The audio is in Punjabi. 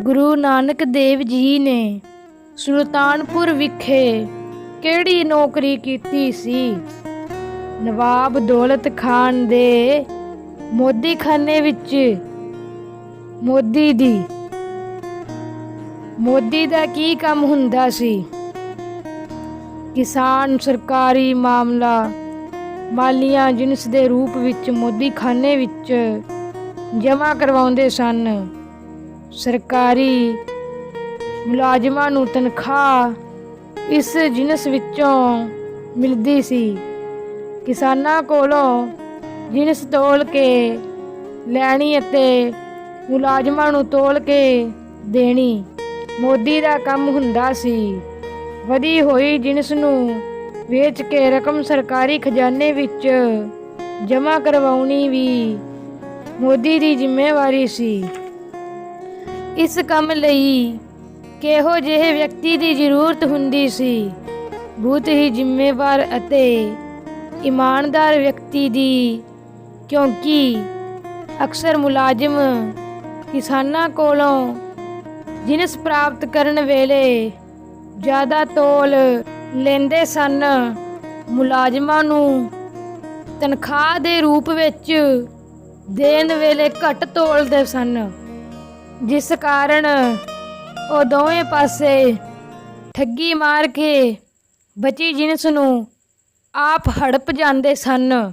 ਗੁਰੂ ਨਾਨਕ ਦੇਵ ਜੀ ਨੇ ਸੁਲਤਾਨਪੁਰ ਵਿਖੇ ਕਿਹੜੀ ਨੌਕਰੀ ਕੀਤੀ ਸੀ? ਨਵਾਬ ਦੌਲਤ ਖਾਨ ਦੇ ਮੋਦੀਖਾਨੇ ਵਿੱਚ ਮੋਦੀ ਦੀ। ਮੋਦੀ ਦਾ ਕੀ ਕੰਮ ਹੁੰਦਾ ਸੀ? ਕਿਸਾਨ ਸਰਕਾਰੀ ਮਾਮਲਾ, ਮਾਲੀਆਂ ਜਿਨਸ ਦੇ ਰੂਪ ਵਿੱਚ ਮੋਦੀਖਾਨੇ ਵਿੱਚ ਜਮ੍ਹਾਂ ਕਰਵਾਉਂਦੇ ਸਨ। ਸਰਕਾਰੀ ਮੁਲਾਜ਼ਮਾਂ ਨੂੰ ਤਨਖਾਹ ਇਸ ਜਿਨਸ ਵਿੱਚੋਂ ਮਿਲਦੀ ਸੀ। ਕਿਸਾਨਾਂ ਕੋਲੋਂ ਜਿਨਸ ਤੋਲ ਕੇ ਲੈਣੀ ਅਤੇ ਮੁਲਾਜ਼ਮਾਂ ਨੂੰ ਤੋਲ ਕੇ ਦੇਣੀ ਮੋਦੀ ਦਾ ਕੰਮ ਹੁੰਦਾ ਸੀ। ਵਧੀ ਹੋਈ ਜਿਨਸ ਨੂੰ ਵੇਚ ਕੇ ਰਕਮ ਸਰਕਾਰੀ ਖਜ਼ਾਨੇ ਵਿੱਚ ਜਮ੍ਹਾਂ ਕਰਵਾਉਣੀ ਵੀ ਮੋਦੀ ਦੀ ਜ਼ਿੰਮੇਵਾਰੀ ਸੀ। ਇਸ ਕੰਮ ਲਈ ਕਿਹੋ ਜਿਹੇ ਵਿਅਕਤੀ ਦੀ ਜ਼ਰੂਰਤ ਹੁੰਦੀ ਸੀ? ਬਹੁਤ ਹੀ ਜ਼ਿੰਮੇਵਾਰ ਅਤੇ ਇਮਾਨਦਾਰ ਵਿਅਕਤੀ ਦੀ, ਕਿਉਂਕਿ ਅਕਸਰ ਮੁਲਾਜ਼ਮ ਕਿਸਾਨਾਂ ਕੋਲੋਂ ਜਿਨਸ ਪ੍ਰਾਪਤ ਕਰਨ ਵੇਲੇ ਜ਼ਿਆਦਾ ਤੋਲ ਲੈਂਦੇ ਸਨ। ਮੁਲਾਜ਼ਮਾਂ ਨੂੰ ਤਨਖਾਹ ਦੇ ਰੂਪ ਵਿੱਚ ਦੇਣ ਵੇਲੇ ਘੱਟ ਤੋਲਦੇ ਸਨ। ਜਿਸ ਕਾਰਨ ਉਹ ਦੋਵੇਂ ਪਾਸੇ ਠੱਗੀ ਮਾਰ ਕੇ ਬਚੀ ਜਿਨਸ ਨੂੰ ਆਪ ਹੜਪ ਜਾਂਦੇ ਸਨ।